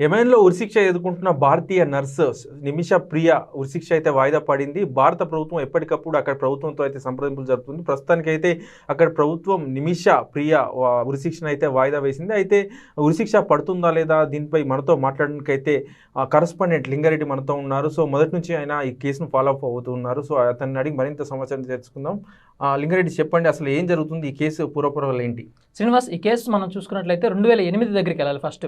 యమెన్లో ఉరిశిక్ష ఎదుర్కొంటున్న భారతీయ నర్సు నిమిష ప్రియ ఉరిశిక్ష అయితే వాయిదా పడింది. భారత ప్రభుత్వం ఎప్పటికప్పుడు అక్కడ ప్రభుత్వంతో అయితే సంప్రదింపులు జరుపుతుంది. ప్రస్తుతానికి అయితే అక్కడ ప్రభుత్వం నిమిష ప్రియ వా- ఉరిశిక్షను అయితే వాయిదా వేసింది. అయితే ఉరిశిక్ష పడుతుందా లేదా దీనిపై మనతో మాట్లాడడానికైతే కరస్పాండెంట్ లింగారెడ్డి మనతో ఉన్నారు. సో మొదటి నుంచి ఆయన ఈ కేసును ఫాలో అప్ అవుతున్నారు సో అతన్ని అడిగి మరింత సమాచారం తెలుసుకుందాం. ఆ, లింగారెడ్డి చెప్పండి అసలు ఏం జరుగుతుంది? ఈ కేసు పూర్వపురాలు ఏంటి? శ్రీనివాస్ ఈ కేసు మనం చూసుకున్నట్లయితే రెండు వేల ఎనిమిది దగ్గరికి వెళ్ళాలి ఫస్ట్.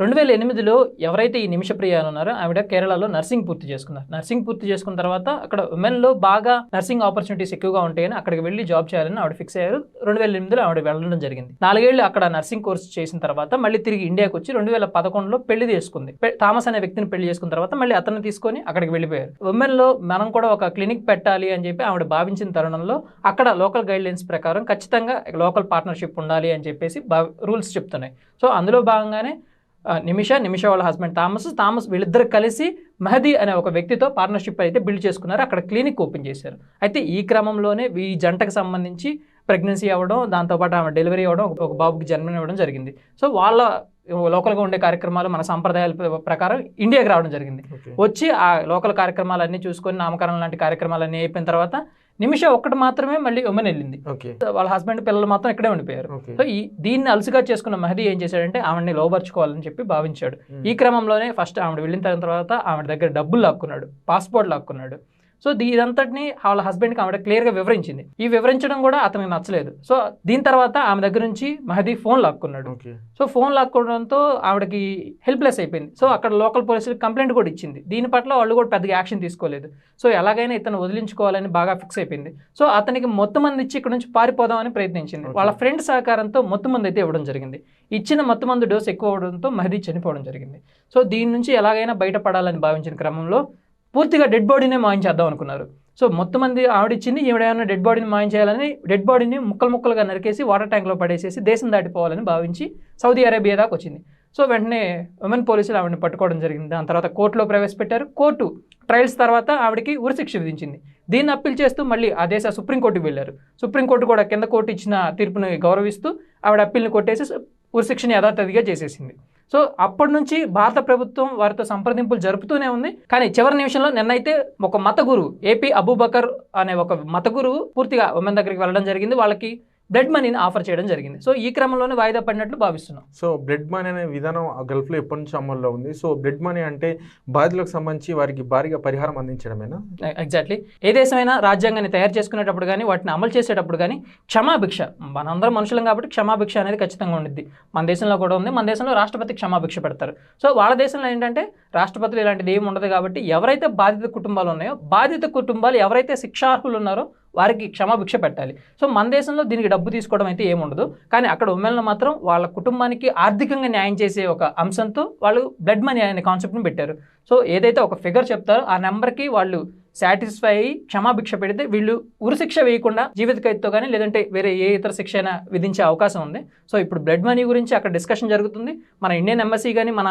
రెండు వేల ఎనిమిదిలో ఎవరైతే ఈ నిమిషప్రియ అని ఉన్నారో ఆవిడ కేరళలో నర్సింగ్ పూర్తి చేసుకున్నారు. నర్సింగ్ పూర్తి చేసుకున్న తర్వాత అక్కడ ఉమెన్లో బాగా నర్సింగ్ ఆపర్చునిటీస్ ఎక్కువగా ఉంటాయని అక్కడికి వెళ్ళి జాబ్ చేయాలని ఆవిడ ఫిక్స్ అయ్యారు. రెండు వేల ఎనిమిదిలో ఆవిడ వెళ్ళడం జరిగింది. నాలుగేళ్ళు అక్కడ నర్సింగ్ కోర్స్ చేసిన తర్వాత మళ్ళీ తిరిగి ఇండియాకి వచ్చి రెండు వేల పదకొండులో పెళ్ళి చేసుకుంది. థామస్ అనే వ్యక్తిని పెళ్ళి చేసుకున్న తర్వాత మళ్ళీ అతను తీసుకొని అక్కడికి వెళ్ళిపోయారు. ఉమెన్లో మనం కూడా ఒక క్లినిక్ పెట్టాలి అని చెప్పి ఆవిడ భావించిన తరుణంలో అక్కడ లోకల్ గైడ్ లైన్స్ ప్రకారం ఖచ్చితంగా లోకల్ పార్ట్నర్షిప్ ఉండాలి అని చెప్పేసి రూల్స్ చెప్తున్నాయి. సో అందులో భాగంగానే నిమిష నిమిష వాళ్ళ హస్బెండ్ థామస్. థామస్ వీళ్ళిద్దరు కలిసి మహదీ అనే ఒక వ్యక్తితో పార్ట్నర్షిప్ అయితే బిల్డ్ చేసుకున్నారు. అక్కడ క్లినిక్ ఓపెన్ చేశారు. అయితే ఈ క్రమంలోనే ఈ జంటకు సంబంధించి ప్రెగ్నెన్సీ అవ్వడం దాంతోపాటు ఆమె డెలివరీ అవ్వడం ఒక- బాబుకి జన్మనివ్వడం జరిగింది. సో వాళ్ళ లోకల్గా ఉండే కార్యక్రమాలు మన సాంప్రదాయాల ప్ర- ప్రకారం ఇండియాకి రావడం జరిగింది. వచ్చి ఆ లోకల్ కార్యక్రమాలన్నీ చూసుకొని నామకరణం లాంటి కార్యక్రమాలన్నీ అయిపోయిన తర్వాత నిమిషం ఒక్కటి మాత్రమే మళ్ళీ ఉమెన్ వెళ్ళింది. వాళ్ళ హస్బెండ్ పిల్లలు మాత్రం ఇక్కడే ఉండిపోయారు. సో ఈ దీన్ని అలసిగా చేసుకున్న మహదీ ఏం చేశాడంటే ఆవిడని లోపరుచుకోవాలని చెప్పి భావించాడు. ఈ క్రమంలోనే ఫస్ట్ ఆవిడ వెళ్ళిన తర్వాత ఆవిడ దగ్గర డబ్బులు లాక్కున్నాడు పాస్పోర్ట్ లాక్కున్నాడు. సో దీ ఇదంతటిని వాళ్ళ హస్బెండ్కి ఆవిడ క్లియర్గా వివరించింది. ఈ వివరించడం కూడా అతనికి నచ్చలేదు. సో దీని తర్వాత ఆమె దగ్గర నుంచి మహదీ ఫోన్ లాక్కున్నాడు. సో ఫోన్ లాక్కోవడంతో ఆవిడకి హెల్ప్లెస్ అయిపోయింది. సో అక్కడ లోకల్ పోలీసులకు కంప్లైంట్ కూడా ఇచ్చింది. దీని పట్ల వాళ్ళు కూడా పెద్దగా యాక్షన్ తీసుకోలేదు. సో ఎలాగైనా ఇతను వదిలించుకోవాలని బాగా ఫిక్స్ అయిపోయింది. సో అతనికి మొత్తం మంది ఇచ్చి ఇక్కడ నుంచి పారిపోదామని ప్రయత్నించింది. వాళ్ళ ఫ్రెండ్ సహకారంతో మొత్తం మంది అయితే ఇవ్వడం జరిగింది. ఇచ్చిన మొత్తం మంది డోస్ ఎక్కువ అవడంతో మహదీ చనిపోవడం జరిగింది. సో దీని నుంచి ఎలాగైనా బయటపడాలని భావించిన క్రమంలో పూర్తిగా డెడ్ బాడీనే మాయించేద్దాం అనుకున్నారు. సో మొత్తం మంది ఆవిడిచ్చింది ఈవిడేమైనా డెడ్ బాడీని మాయం చేయాలని డెడ్ బాడీని ముక్కలు ముక్కలుగా నరికేసి వాటర్ ట్యాంక్లో పడేసేసి దేశం దాటిపోవాలని భావించి సౌదీ అరేబియా దాకా వచ్చింది. సో వెంటనే ఉమెన్ పోలీసులు ఆవిడని పట్టుకోవడం జరిగింది. దాని తర్వాత కోర్టులో ప్రవేశపెట్టారు. కోర్టు ట్రయల్స్ తర్వాత ఆవిడకి ఉరిశిక్ష విధించింది. దీన్ని అప్పీల్ చేస్తూ మళ్ళీ ఆ దేశ సుప్రీంకోర్టుకి వెళ్ళారు. సుప్రీంకోర్టు కూడా కింద కోర్టు ఇచ్చిన తీర్పుని గౌరవిస్తూ ఆవిడ అప్పీల్ని కొట్టేసి ఉరిశిక్షని యథాతథిగా చేసేసింది. సో అప్పటి నుంచి భారత ప్రభుత్వం వారితో సంప్రదింపులు జరుపుతూనే ఉంది. కానీ చివరి నిమిషంలో నిన్నైతే ఒక మత గురువు ఏపీ అబూబకర్ అనే ఒక మత గురువు పూర్తిగా ఉమెన్ దగ్గరికి వెళ్ళడం జరిగింది. వాళ్ళకి బ్లడ్ మనీని ఆఫర్ చేయడం జరిగింది. సో ఈ క్రమంలోనే వాయిదా పడినట్లు భావిస్తున్నాం. సో బ్లడ్ మనీ అనే విధానం ఆ గల్ఫ్లో ఎప్పటి నుంచి అమల్లో ఉంది. సో బ్లడ్ మనీ అంటే బాధితులకు సంబంధించి వారికి భారీగా పరిహారం అందించడమేనా? ఎగ్జాక్ట్లీ. ఏ దేశమైనా రాజ్యాంగాన్ని తయారు చేసుకునేటప్పుడు కానీ వాటిని అమలు చేసేటప్పుడు కానీ క్షమాభిక్ష మనందరం మనుషులం కాబట్టి క్షమాభిక్ష అనేది ఖచ్చితంగా ఉండిద్ది. మన దేశంలో కూడా ఉంది. మన దేశంలో రాష్ట్రపతి క్షమాభిక్ష పెడతారు. సో వాళ్ళ దేశంలో ఏంటంటే రాష్ట్రపతిలో ఇలాంటిది ఏమి ఉండదు కాబట్టి ఎవరైతే బాధిత కుటుంబాలు ఉన్నాయో బాధిత కుటుంబాలు ఎవరైతే శిక్షార్హులు ఉన్నారో వారికి క్షమాభిక్ష పెట్టాలి. సో మన దేశంలో దీనికి డబ్బు తీసుకోవడం అయితే ఏముండదు కానీ అక్కడ ఉమెన్లో మాత్రం వాళ్ళ కుటుంబానికి ఆర్థికంగా న్యాయం చేసే ఒక అంశంతో వాళ్ళు బ్లడ్ మనీ అనే కాన్సెప్ట్ని పెట్టారు. సో ఏదైతే ఒక ఫిగర్ చెప్తారో ఆ నెంబర్కి వాళ్ళు సాటిస్ఫై అయ్యి క్షమాభిక్ష పెడితే వీళ్ళు ఉరిశిక్ష వేయకుండా జీవిత ఖైదుతో కానీ లేదంటే వేరే ఏ ఇతర శిక్ష అయినా విధించే అవకాశం ఉంది. సో ఇప్పుడు బ్లడ్ మనీ గురించి అక్కడ డిస్కషన్ జరుగుతుంది. మన ఇండియన్ ఎంబసీ కానీ మన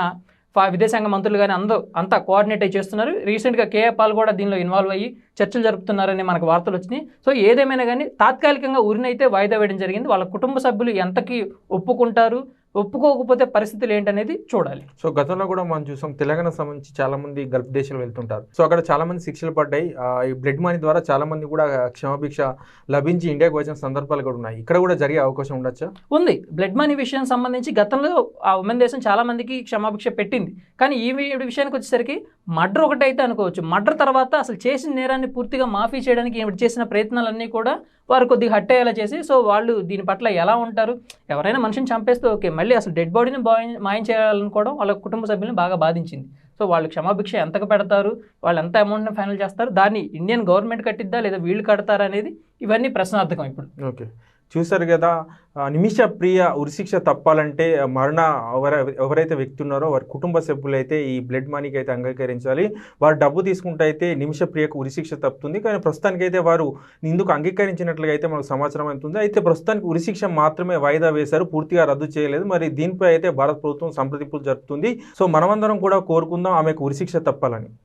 విదేశాంగ మంత్రులు కానీ అందరూ అంతా కోఆర్డినేట్ అయి చేస్తున్నారు. రీసెంట్గా కేఏ పాల్ కూడా దీనిలో ఇన్వాల్వ్ అయ్యి చర్చలు జరుపుతున్నారని మనకు వార్తలు వచ్చినాయి. సో ఏదేమైనా కానీ తాత్కాలికంగా ఊరినైతే వాయిదా వేయడం జరిగింది. వాళ్ళ కుటుంబ సభ్యులు ఎంతకి ఒప్పుకుంటారు? ఒప్పుకోకపోతే పరిస్థితులు ఏంటనేది చూడాలి. సో గతంలో కూడా మనం చూసాం తెలంగాణ సంబంధించి చాలా మంది గల్ఫ్ దేశాలు వెళ్తుంటారు. సో అక్కడ చాలా మంది శిక్షలు పడ్డాయి. ఈ బ్లడ్ మనీ ద్వారా చాలా మంది కూడా క్షమాభిక్ష లభించి ఇండియాకి వచ్చిన సందర్భాలు కూడా ఉన్నాయి. ఇక్కడ కూడా జరిగే అవకాశం ఉండొచ్చా? ఉంది. బ్లడ్ మనీ విషయం సంబంధించి గతంలో ఆ ఉమెన్ దేశం చాలా మందికి క్షమాభిక్ష పెట్టింది. కానీ ఈ విషయానికి వచ్చేసరికి మర్డర్ ఒకటి అయితే అనుకోవచ్చు. మర్డర్ తర్వాత అసలు చేసిన నేరాన్ని పూర్తిగా మాఫీ చేయడానికి చేసిన ప్రయత్నాలన్నీ కూడా వారు కొద్దిగా హట్ అయ్యేలా చేసి సో వాళ్ళు దీని పట్ల ఎలా ఉంటారు? ఎవరైనా మనిషిని చంపేస్తే ఓకే. మళ్ళీ అసలు డెడ్ బాడీని బాయ్ మాయం చేయాలనుకోవడం వాళ్ళ కుటుంబ సభ్యులను బాగా బాధించింది. సో వాళ్ళు క్షమాభిక్ష ఎంతకు పెడతారు? వాళ్ళు ఎంత అమౌంట్ని ఫైనల్ చేస్తారు? దాన్ని ఇండియన్ గవర్నమెంట్ కట్టిద్దా? లేదా వీళ్ళు కడతారా? అనేది ఇవన్నీ ప్రశ్నార్థకం ఇప్పుడు. ఓకే. చూశారు కదా నిమిష ప్రియ ఉరిశిక్ష తప్పాలంటే మరణ ఎవర ఎవరైతే వ్యక్తి ఉన్నారో వారి కుటుంబ సభ్యులైతే ఈ బ్లడ్ మనీకి అయితే అంగీకరించాలి. వారు డబ్బు తీసుకుంటే అయితే నిమిష ప్రియకు ఉరిశిక్ష తప్పుతుంది. కానీ ప్రస్తుతానికి అయితే వారు ఇందుకు అంగీకరించినట్లుగా అయితే మనకు సమాచారం అవుతుంది. అయితే ప్రస్తుతానికి ఉరిశిక్ష మాత్రమే వాయిదా వేశారు. పూర్తిగా రద్దు చేయలేదు. మరి దీనిపై అయితే భారత ప్రభుత్వం సంప్రదింపులు జరుపుతుంది. సో మనమందరం కూడా కోరుకుందాం ఆమెకు ఉరిశిక్ష తప్పాలని.